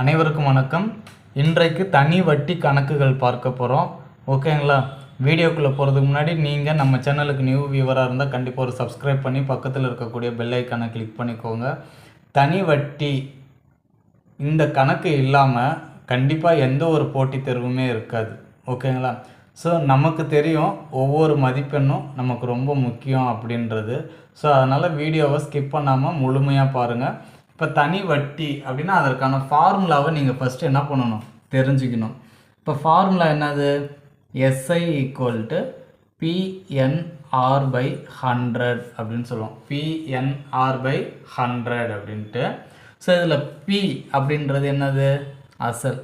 அனைவருக்கும் வணக்கம். இன்றைக்கு தனி வட்டி கணக்குகள் பார்க்க போகிறோம் ஓகேங்களா? வீடியோக்குள்ளே போகிறதுக்கு முன்னாடி நீங்கள் நம்ம சேனலுக்கு நியூ வியூவராக இருந்தால் கண்டிப்பாக ஒரு சப்ஸ்கிரைப் பண்ணி பக்கத்தில் இருக்கக்கூடிய பெல் ஐக்கானை கிளிக் பண்ணிக்கோங்க. தனி வட்டி இந்த கணக்கு இல்லாமல் கண்டிப்பாக எந்த ஒரு போட்டித் தேர்வுமே இருக்காது. ஓகேங்களா? ஸோ நமக்கு தெரியும் ஒவ்வொரு மதிப்பெண்ணும் நமக்கு ரொம்ப முக்கியம் அப்படின்றது. ஸோ அதனால் வீடியோவை ஸ்கிப் பண்ணாமல் முழுமையாக பாருங்கள் இப்போ தனி வட்டி அப்படின்னா அதற்கான ஃபார்முலாவை நீங்கள் ஃபஸ்ட்டு என்ன பண்ணணும்? தெரிஞ்சுக்கணும். இப்போ ஃபார்முலா என்னது? SI equal to PNR by hundred அப்படின்னு சொல்லுவோம். பிஎன்ஆர் பை ஹண்ட்ரட் அப்படின்ட்டு. ஸோ இதில் பி அப்படின்றது என்னது? அசல்.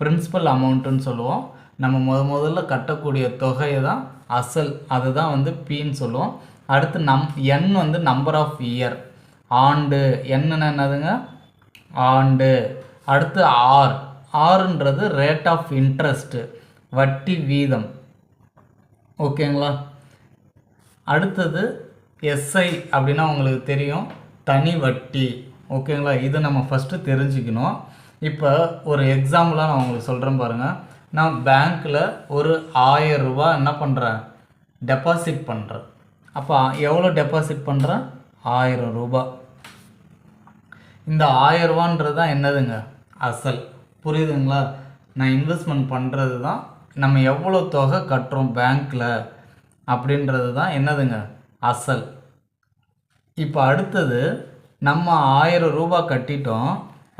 பிரின்சிபல் அமௌண்ட்டுன்னு சொல்லுவோம். நம்ம முத முதல்ல கட்டக்கூடிய தொகையை தான் அசல். அதுதான் வந்து பின்னு சொல்லுவோம். அடுத்து நம் என் வந்து நம்பர் ஆஃப் இயர் ஆண்டு. என்னென்ன என்னதுங்க? ஆண்டு. அடுத்து ஆர். ஆறுன்றது ரேட் ஆஃப் இன்ட்ரெஸ்ட்டு வட்டி வீதம். ஓகேங்களா? அடுத்தது எஸ்ஐ அப்படின்னா உங்களுக்கு தெரியும். தனி வட்டி. ஓகேங்களா? இது நம்ம ஃபஸ்ட்டு தெரிஞ்சுக்கணும். இப்போ ஒரு எக்ஸாம்பிளாக நான் உங்களுக்கு சொல்கிறேன் பாருங்கள் நான் பேங்க்கில் ஒரு ஆயிரம் ரூபா என்ன பண்ணுறேன் டெபாசிட் பண்ணுறேன் அப்போ எவ்வளோ டெபாசிட் பண்ணுறேன் ஆயிரம் ரூபாய் இந்த ஆயிரம் ரூபான்றது தான் என்னதுங்க? அசல். புரியுதுங்களா? நான் இன்வெஸ்ட்மெண்ட் பண்ணுறது தான் நம்ம எவ்வளோ தொகை கட்டுறோம் பேங்க்கில் அப்படின்றது தான் என்னதுங்க? அசல். இப்போ அடுத்தது நம்ம ஆயிரம் ரூபாய் கட்டிட்டோம்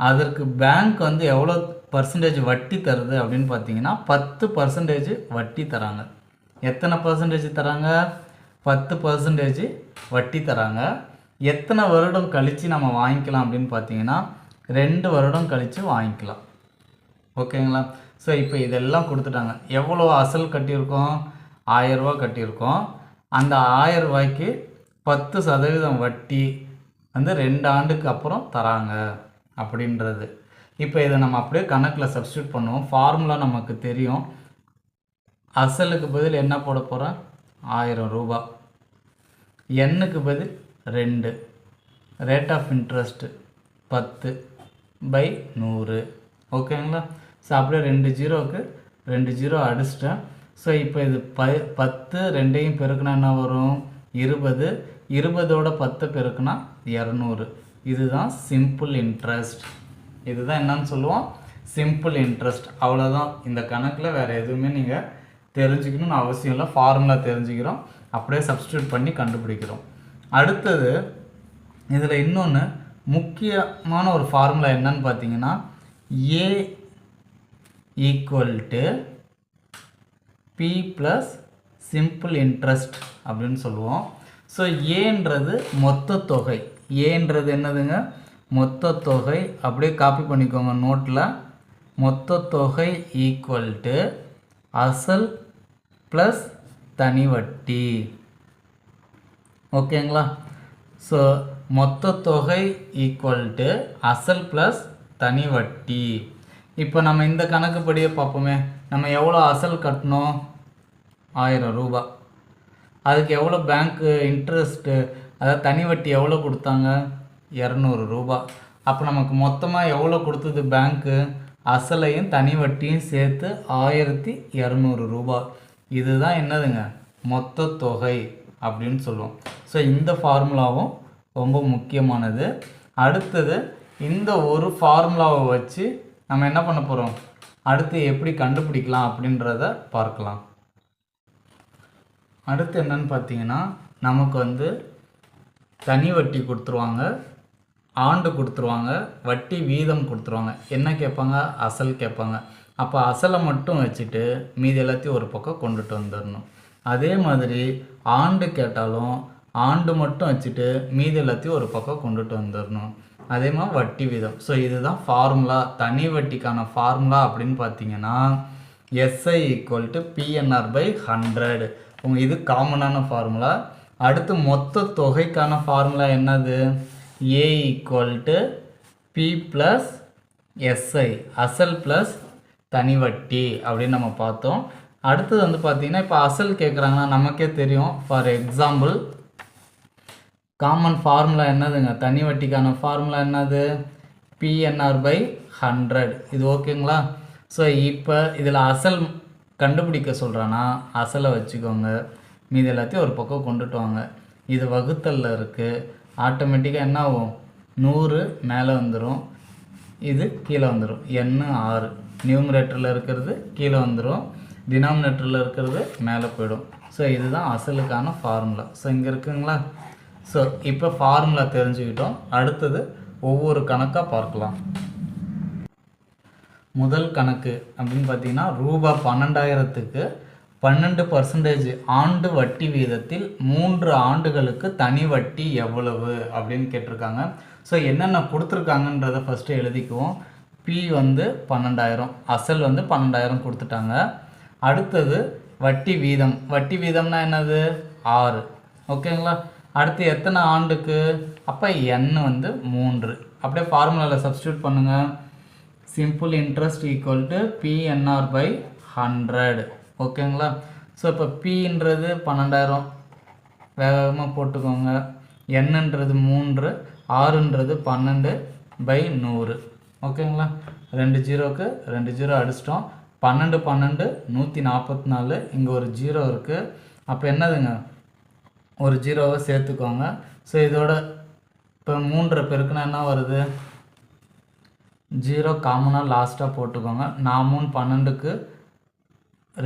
அதற்கு பேங்க் வந்து எவ்வளோ பர்சன்டேஜ் வட்டி தருது அப்படின்னு பார்த்தீங்கன்னா பத்து பர்சன்டேஜ் வட்டி தராங்க. எத்தனை பர்சன்டேஜ் தராங்க? பத்து பர்சன்டேஜ் வட்டி தராங்க. எத்தனை வருடம் கழித்து நம்ம வாங்கிக்கலாம் அப்படின்னு பார்த்தீங்கன்னா ரெண்டு வருடம் கழித்து வாங்கிக்கலாம். ஓகேங்களா? ஸோ இப்போ இதெல்லாம் கொடுத்துட்டாங்க. எவ்வளோ அசல் கட்டியிருக்கோம்? ஆயரூபா கட்டியிருக்கோம். அந்த ஆயிரம் ரூபாய்க்கு பத்து சதவீதம் வட்டி வந்து ரெண்டு ஆண்டுக்கு அப்புறம் தராங்க அப்படின்றது. இப்போ இதை நம்ம அப்படியே கணக்கில் சப்ஸ்டியூட் பண்ணுவோம். ஃபார்முலா நமக்கு தெரியும். அசலுக்கு பதில் என்ன போட போகிறோம் ஆயிரம் ரூபாய். எண்ணுக்கு பதில் ரெண்டு. ரேட் ஆஃப் இன்ட்ரெஸ்ட்டு பத்து பை நூறு. ஓகேங்களா ஸோ அப்படியே ரெண்டு ஜீரோவுக்கு ரெண்டு ஜீரோ அடிச்சிட்டேன். ஸோ இப்போ இது ப பத்து ரெண்டையும் பெருக்கினா என்ன வரும்? இருபது. இருபதோட பத்து பெருக்குனா இரநூறு. இதுதான் சிம்பிள் இன்ட்ரெஸ்ட் இதுதான் என்னன்னு சொல்லுவோம்? சிம்பிள் இன்ட்ரெஸ்ட் அவ்வளோதான் இந்த கணக்கில் வேறு எதுவுமே நீங்கள் தெரிஞ்சுக்கணும்னு அவசியம் இல்லை. ஃபார்முலா தெரிஞ்சுக்கிறோம். அப்படியே சப்ஸ்டியூட் பண்ணி கண்டுபிடிக்கிறோம். அடுத்தது இதில் இன்னொன்று முக்கியமான ஒரு ஃபார்முலா என்னன்னு பார்த்தீங்கன்னா A equal to P plus simple interest அப்படின்னு சொல்லுவோம். ஸோ ஏன்றது மொத்த தொகை. ஏன்றது என்னதுங்க? மொத்த தொகை. அப்படியே காப்பி பண்ணிக்கோங்க நோட்டில் மொத்த தொகை ஈக்குவல் டு அசல் ப்ளஸ் தனி வட்டி. ஓகேங்களா? ஸோ மொத்த தொகை ஈக்குவல் டு அசல் ப்ளஸ் தனி வட்டி. இப்போ நம்ம இந்த கணக்குப்படியே பார்ப்போமே. நம்ம எவ்வளோ அசல் கட்டணும் ஆயிரம் ரூபா. அதுக்கு எவ்வளோ பேங்க்கு இன்ட்ரெஸ்ட்டு அதாவது தனி வட்டி எவ்வளோ கொடுத்தாங்க? இரநூறு ரூபா. அப்போ நமக்கு மொத்தமாக எவ்வளோ கொடுத்தது பேங்க்கு அசலையும் தனி வட்டியும் சேர்த்து ஆயிரத்தி இரநூறு ரூபா. இதுதான் என்னதுங்க? மொத்த தொகை. அப்படின்னு சொல்லுவோம். ஸோ இந்த ஃபார்முலாவும் ரொம்ப முக்கியமானது. அடுத்தது இந்த ஒரு ஃபார்முலாவை வச்சு நம்ம என்ன பண்ண போகிறோம் அடுத்து எப்படி கண்டுபிடிக்கலாம் அப்படின்றத பார்க்கலாம். அடுத்து என்னன்னு பார்த்தீங்கன்னா நமக்கு வந்து தனி வட்டி கொடுத்துருவாங்க ஆண்டு கொடுத்துருவாங்க வட்டி வீதம் கொடுத்துருவாங்க. என்ன கேட்பாங்க? அசல் கேட்பாங்க. அப்போ அசலை மட்டும் வச்சுட்டு மீதி எல்லாத்தையும் ஒரு பக்கம் கொண்டுட்டு வந்துடணும். அதே மாதிரி ஆண்டு கேட்டாலும் ஆண்டு மட்டும் வச்சுட்டு மீதி எல்லாத்தையும் ஒரு பக்கம் கொண்டுட்டு வந்துடணும். அதே மாதிரி வட்டி வீதம் ஸோ இதுதான் ஃபார்முலா தனி வட்டிக்கான ஃபார்முலா அப்படின்னு பார்த்தீங்கன்னா SI equal to PNR by hundred உங்கள் இது காமனான ஃபார்முலா அடுத்து மொத்த தொகைக்கான ஃபார்முலா என்னது? A equal to P plus SI அசல் ப்ளஸ் தனி வட்டி அப்படின்னு நம்ம பார்த்தோம். அடுத்தது வந்து பார்த்தீங்கன்னா இப்போ அசல் கேட்குறாங்கன்னா நமக்கே தெரியும். ஃபார் எக்ஸாம்பிள் காமன் ஃபார்முலா என்னதுங்க? தனி வட்டிக்கான ஃபார்முலா என்னது? பிஎன்ஆர் பை ஹண்ட்ரட் இது ஓகேங்களா? ஸோ இப்போ இதில் அசல் கண்டுபிடிக்க சொல்கிறேன்னா அசலை வச்சுக்கோங்க. மீதி எல்லாத்தையும் ஒரு பக்கம் கொண்டுட்டு வாங்க. இது வகுத்தலில் இருக்குது ஆட்டோமேட்டிக்காக என்ன ஆகும்? நூறு மேலே வந்துடும் இது கீழே வந்துடும் எண்ணு ஆறு நியூமரேட்டரில் இருக்கிறது கீழே வந்துடும் டினாமினேட்டரில் இருக்கிறது மேலே போயிடும். ஸோ இதுதான் அசலுக்கான ஃபார்முலா ஸோ இங்கே இருக்குங்களா? ஸோ இப்போ ஃபார்முலா தெரிஞ்சுக்கிட்டோம். அடுத்தது ஒவ்வொரு கணக்காக பார்க்கலாம். முதல் கணக்கு அப்படின்னு பார்த்தீங்கன்னா ரூபா பன்னெண்டாயிரத்துக்கு பன்னெண்டு பர்சன்டேஜ் ஆண்டு வட்டி வீதத்தில் மூன்று ஆண்டுகளுக்கு தனி வட்டி எவ்வளவு அப்படின்னு கேட்டிருக்காங்க. ஸோ என்னென்ன கொடுத்துருக்காங்கன்றதை ஃபஸ்ட்டு எழுதிக்குவோம். பி வந்து பன்னெண்டாயிரம் அசல் வந்து பன்னெண்டாயிரம் கொடுத்துட்டாங்க. அடுத்தது வட்டி வீதம். வட்டி வீதம்னா என்னது? ஆறு. ஓகேங்களா? அடுத்து எத்தனை ஆண்டுக்கு? அப்போ எண் வந்து மூன்று. அப்படியே ஃபார்முலாவில் சப்ஸ்டியூட் பண்ணுங்கள் simple interest equal to PNR by hundred ஓகேங்களா? ஸோ இப்போ பின்றது பன்னெண்டாயிரம். வேகமாக போட்டுக்கோங்க. என்னன்றது மூன்று. ஆறுன்றது பன்னெண்டு பை நூறு. ஓகேங்களா? ரெண்டு ஜீரோக்கு ரெண்டு ஜீரோ அடிச்சிட்டோம். பன்னெண்டு பன்னெண்டு நூற்றி நாற்பத்தி நாலு இங்கே ஒரு ஜீரோ இருக்குது அப்போ என்னதுங்க? ஒரு ஜீரோவை சேர்த்துக்கோங்க. ஸோ இதோட இப்போ மூன்றரை பெருக்குன்னா என்ன வருது? ஜீரோ காமனாக லாஸ்ட்டாக போட்டுக்கோங்க. நாமும் பன்னெண்டுக்கு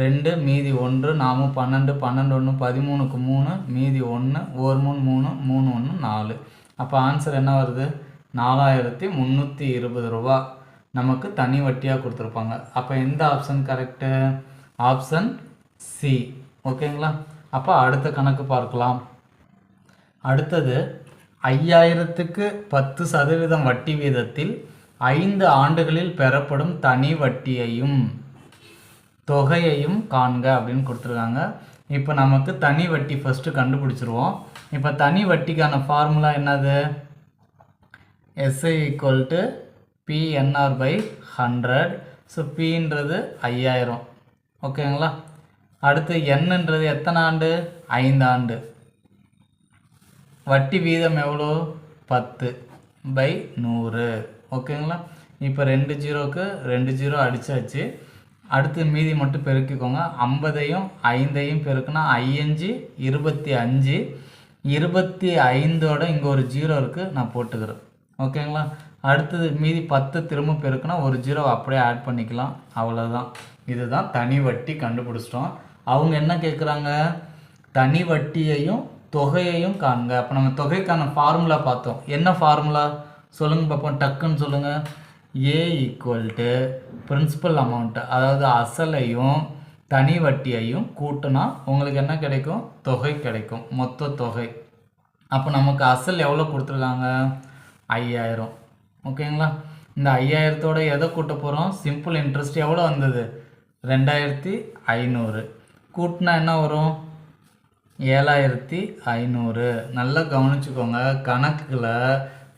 ரெண்டு மீதி ஒன்று. நாமும் பன்னெண்டு பன்னெண்டு ஒன்று பதிமூணுக்கு மூணு மீதி ஒன்று ஒரு மூணு மூணு மூணு ஒன்று நாலு. அப்போ ஆன்சர் என்ன வருது? நாலாயிரத்தி முந்நூற்றி இருபது ரூபா. நமக்கு தனி வட்டியாக கொடுத்துருப்பாங்க. அப்போ எந்த ஆப்ஷன் கரெக்டு ஆப்ஷன் சி ஓகேங்களா அப்போ அடுத்த கணக்கு பார்க்கலாம். அடுத்தது ஐயாயிரத்துக்கு பத்து சதவீதம் வட்டி வீதத்தில் ஐந்து ஆண்டுகளில் பெறப்படும் தனி வட்டியையும் தொகையையும் காண்க அப்படின்னு கொடுத்துருக்காங்க. இப்போ நமக்கு தனி வட்டி ஃபஸ்ட்டு கண்டுபிடிச்சிருவோம். இப்போ தனி வட்டிக்கான ஃபார்முலா என்னது? SI equal to PNR by hundred so பின்றது ஐயாயிரம். ஓகேங்களா? அடுத்து என்னன்றது எத்தனை ஆண்டு? ஐந்தாண்டு வட்டி வீதம் எவ்வளோ? பத்து பை நூறு. ஓகேங்களா? இப்போ ரெண்டு ஜீரோக்கு ரெண்டு ஜீரோ அடிச்சாச்சு. அடுத்து மீதி மட்டும் பெருக்கிக்கோங்க. ஐம்பதையும் ஐந்தையும் பெருக்குனா ஐயஞ்சு இருபத்தி அஞ்சு. இருபத்தி ஐந்தோட இங்கே ஒரு ஜீரோ இருக்குது நான் போட்டுக்கிறேன். ஓகேங்களா? அடுத்தது மீதி பத்து திரும்ப பெருக்குனா ஒரு ஜீரோ அப்படியே ஆட் பண்ணிக்கலாம். அவ்வளோதான் இதுதான் தனி வட்டி கண்டுபிடிச்சிட்டோம். அவங்க என்ன கேட்குறாங்க தனி வட்டியையும் தொகையையும் காண்க. அப்போ நம்ம தொகைக்கான ஃபார்முலா பார்த்தோம். என்ன ஃபார்முலா சொல்லுங்கள் பார்ப்போம் டக்குன்னு சொல்லுங்கள் A equal to principal amount அதாவது அசலையும் தனி வட்டியையும் கூட்டினா உங்களுக்கு என்ன கிடைக்கும்? தொகை கிடைக்கும். மொத்த தொகை. அப்போ நமக்கு அசல் எவ்வளோ கொடுத்துருக்காங்க? ஐயாயிரம். ஓகேங்களா? இந்த ஐயாயிரத்தோட எதை கூட்ட போகிறோம் சிம்பிள் இன்ட்ரெஸ்ட் எவ்வளோ வந்தது? ரெண்டாயிரத்தி ஐநூறு. கூட்டினா என்ன வரும்? ஏழாயிரத்தி ஐநூறு. நல்லா கவனிச்சுக்கோங்க கணக்கில்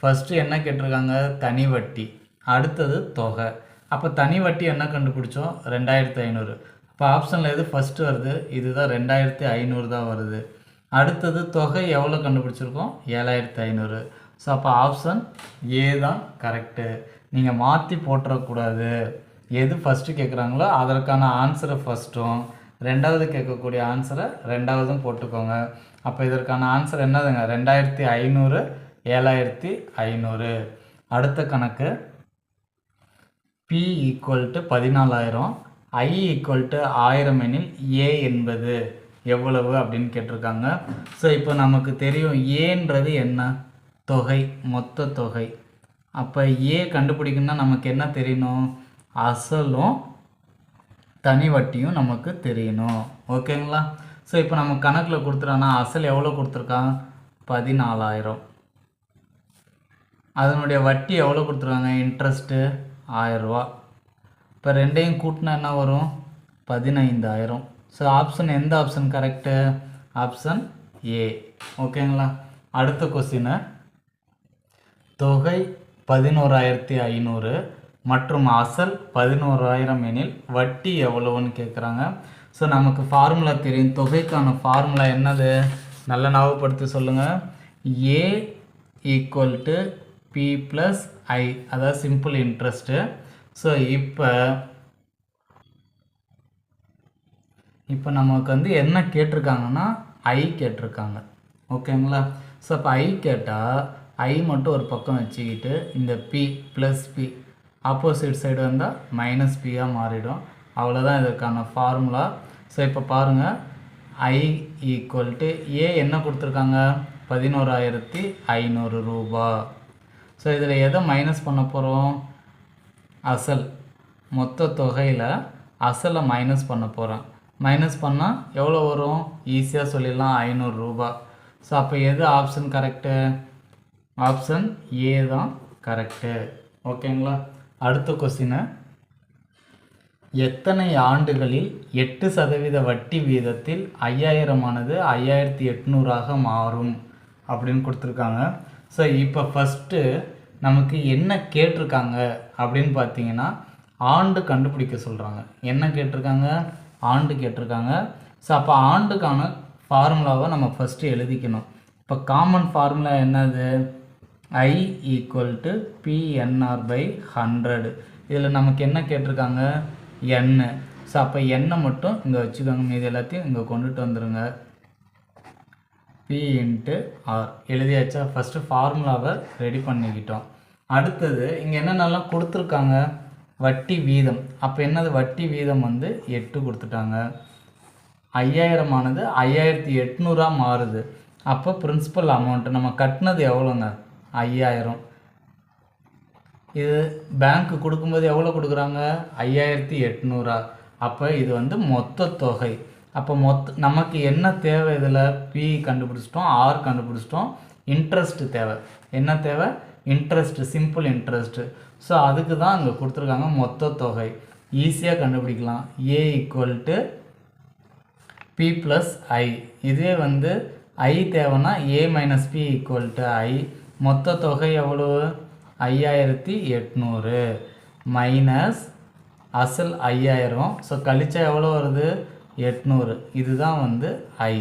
ஃபஸ்ட்டு என்ன கேட்டிருக்காங்க? தனி வட்டி அடுத்தது தொகை. அப்போ தனி வட்டி என்ன கண்டுபிடிச்சோம்? ரெண்டாயிரத்தி ஐநூறு. அப்போ ஆப்ஷனில் எது ஃபஸ்ட்டு வருது? இதுதான் ரெண்டாயிரத்தி ஐநூறு தான் வருது. அடுத்தது தொகை எவ்வளோ கண்டுபிடிச்சிருக்கோம்? ஏழாயிரத்தி ஐநூறு. ஸோ அப்போ ஆப்ஷன் ஏ தான் கரெக்டு நீங்கள் மாற்றி போட்டுறக்கூடாது. எது ஃபஸ்ட்டு கேட்குறாங்களோ அதற்கான ஆன்சரை ஃபஸ்ட்டும் ரெண்டாவது கேட்கக்கூடிய ஆன்சரை ரெண்டாவதும் போட்டுக்கோங்க. அப்போ இதற்கான ஆன்சர் என்னதுங்க? ரெண்டாயிரத்தி ஐநூறு ஏழாயிரத்தி ஐநூறு. அடுத்த கணக்கு பி ஈக்குவல் டு பதினாலாயிரம் ஐ ஈக்குவல் டு ஆயிரம் எனில் ஏ என்பது எவ்வளவு அப்படின்னு கேட்டிருக்காங்க. ஸோ இப்போ நமக்கு தெரியும் ஏன்றது என்ன? தொகை மொத்த தொகை. அப்போ ஏ கண்டுபிடிக்கணும்னா நமக்கு என்ன தெரியணும்? அசலும் தனி வட்டியும் நமக்கு தெரியணும். ஓகேங்களா ஸோ இப்போ நம்ம கணக்கில் கொடுத்துட்டோன்னா அசல் எவ்வளோ கொடுத்துருக்கான்? பதினாலாயிரம். அதனுடைய வட்டி எவ்வளோ கொடுத்துருக்காங்க? இன்ட்ரெஸ்ட்டு ஆயரூவா இப்போ ரெண்டையும் கூட்டினா என்ன வரும்? பதினைந்தாயிரம். ஸோ ஆப்ஷன் எந்த ஆப்ஷன் கரெக்டு ஆப்ஷன் ஏ ஓகேங்களா அடுத்த கொஸ்டினை தொகை பதினோராயிரத்தி ஐநூறு மற்றும் அசல் பதினோராயிரம் எனில் வட்டி எவ்வளவுன்னு கேட்குறாங்க ஸோ நமக்கு ஃபார்முலா தெரியும். தொகைக்கான ஃபார்முலா என்னது? நல்ல ஞாபகப்படுத்தி சொல்லுங்கள் A equal to P plus I அதாவது சிம்பிள் இன்ட்ரெஸ்ட்டு ஸோ இப்போ இப்போ நமக்கு வந்து என்ன கேட்டிருக்காங்கன்னா ஐ கேட்டிருக்காங்க. ஓகேங்களா ஸோ அப்போ ஐ கேட்டால் ஐ மட்டும் ஒரு பக்கம் வச்சுக்கிட்டு இந்த P plus P opposite side வந்தால் மைனஸ் பியாக மாறிடும். அவ்வளோதான் இதற்கான ஃபார்முலா ஸோ இப்போ பாருங்கள் ஐ ஈக்குவல் டு ஏ என்ன கொடுத்துருக்காங்க? பதினோராயிரத்தி ஐநூறு ரூபா. ஸோ இதில் எதை மைனஸ் பண்ண போகிறோம் அசல். மொத்த தொகையில் அசலை மைனஸ் பண்ண போகிறேன் மைனஸ் பண்ணால் எவ்வளோ வரும்? ஈஸியாக சொல்லிடலாம். ஐநூறுரூபா ஸோ அப்போ எது ஆப்ஷன் கரெக்டு ஆப்ஷன் ஏ தான் கரெக்டு ஓகேங்களா அடுத்த கொஸ்டினை எத்தனை ஆண்டுகளில் எட்டு சதவீத வட்டி வீதத்தில் ஐயாயிரமானது ஐயாயிரத்தி எட்நூறாக மாறும் அப்படின்னு கொடுத்துருக்காங்க. ஸோ இப்போ ஃபஸ்ட்டு நமக்கு என்ன கேட்டிருக்காங்க அப்படின்னு பார்த்தீங்கன்னா ஆண்டு கண்டுபிடிக்க சொல்கிறாங்க என்ன கேட்டிருக்காங்க? ஆண்டு கேட்டிருக்காங்க. ஸோ அப்போ ஆண்டுக்கான ஃபார்முலாவை நம்ம ஃபஸ்ட்டு எழுதிக்கணும். இப்போ காமன் ஃபார்முலா என்னது? I equal to PNR by hundred இதில் நமக்கு என்ன கேட்டிருக்காங்க? எண்ணு ஸோ அப்போ எண்ணை மட்டும் இங்கே வச்சுக்கோங்க. மீது எல்லாத்தையும் இங்கே கொண்டுட்டு வந்துடுங்க பி இன்ட்டு ஆர் எழுதியாச்சா? ஃபஸ்ட்டு ஃபார்முலாவை ரெடி பண்ணிக்கிட்டோம். அடுத்தது இங்கே என்னென்னலாம் கொடுத்துருக்காங்க? வட்டி வீதம். அப்போ என்னது? வட்டி வீதம் வந்து எட்டு கொடுத்துட்டாங்க. ஐயாயிரமானது ஐயாயிரத்தி எட்நூறாக மாறுது. அப்போ பிரின்சிபல் அமௌண்ட்டு நம்ம கட்டினது எவ்வளோங்க? ஐயாயிரம். இது பேங்க்கு கொடுக்கும்போது எவ்வளோ கொடுக்குறாங்க? ஐயாயிரத்தி எட்நூறா. அப்போ இது வந்து மொத்த தொகை. அப்போ மொத்த நமக்கு என்ன தேவை இதில்? பி கண்டுபிடிச்சிட்டோம் ஆர் கண்டுபிடிச்சிட்டோம் இன்ட்ரெஸ்ட்டு தேவை. என்ன தேவை? இன்ட்ரெஸ்ட்டு சிம்பிள் இன்ட்ரெஸ்ட்டு ஸோ அதுக்கு தான் அங்கே கொடுத்துருக்காங்க மொத்த தொகை. ஈஸியாக கண்டுபிடிக்கலாம். A equal to P plus I இதே வந்து ஐ தேவைன்னா A minus P equal to I மொத்த தொகை எவ்வளவு? ஐயாயிரத்தி எட்நூறு. மைனஸ் அசல் ஐயாயிரம். ஸோ கழிச்சா எவ்வளோ வருது? எட்நூறு. இதுதான் வந்து ஐ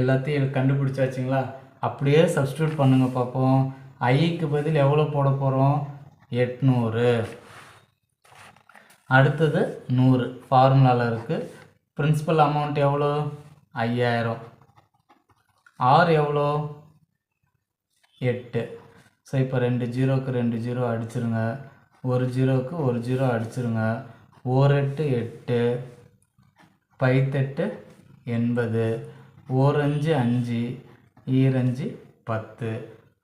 எல்லாத்தையும் கண்டுபிடிச்சாச்சுங்களா? அப்படியே சப்ஸ்டியூட் பண்ணுங்கள் பார்ப்போம் ஐக்கு பதில் எவ்வளோ போட போகிறோம் எட்நூறு. அடுத்தது நூறு. ஃபார்முலாவில் இருக்குது பிரின்சிபல் அமௌண்ட் எவ்வளோ ஐயாயிரம். ஆர் எவ்வளோ எட்டு. ஸோ இப்போ ரெண்டு ஜீரோக்கு ரெண்டு ஜீரோ அடிச்சிருங்க. ஒரு ஜீரோவுக்கு ஒரு ஜீரோ அடிச்சிருங்க. ஓரெட்டு எட்டு பைத்தெட்டு எண்பது ஓரஞ்சு அஞ்சு ஈரஞ்சு பத்து.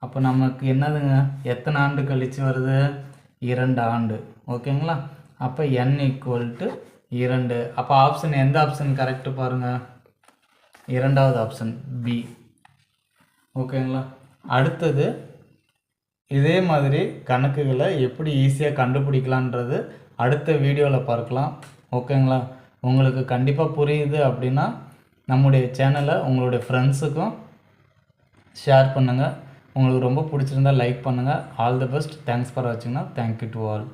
அப்போ நமக்கு என்னதுங்க? எத்தனை ஆண்டு கழித்து வருது? இரண்டு ஆண்டு. ஓகேங்களா? அப்போ என் ஈக்குவல் டு இரண்டு. அப்போ ஆப்ஷன் எந்த ஆப்ஷன் கரெக்டு பாருங்கள் இரண்டாவது ஆப்ஷன் பி ஓகேங்களா? அடுத்தது இதே மாதிரி கணக்குகளை எப்படி ஈஸியாக கண்டுபிடிக்கலான்றது அடுத்த வீடியோவில் பார்க்கலாம். ஓகேங்களா உங்களுக்கு கண்டிப்பாக புரியுது அப்படின்னா நம்முடைய சேனலை உங்களுடைய ஃப்ரெண்ட்ஸுக்கும் ஷேர் பண்ணுங்கள் உங்களுக்கு ரொம்ப பிடிச்சிருந்தா லைக் பண்ணுங்கள் all the best thanks for வாட்சிங்னா thank you to all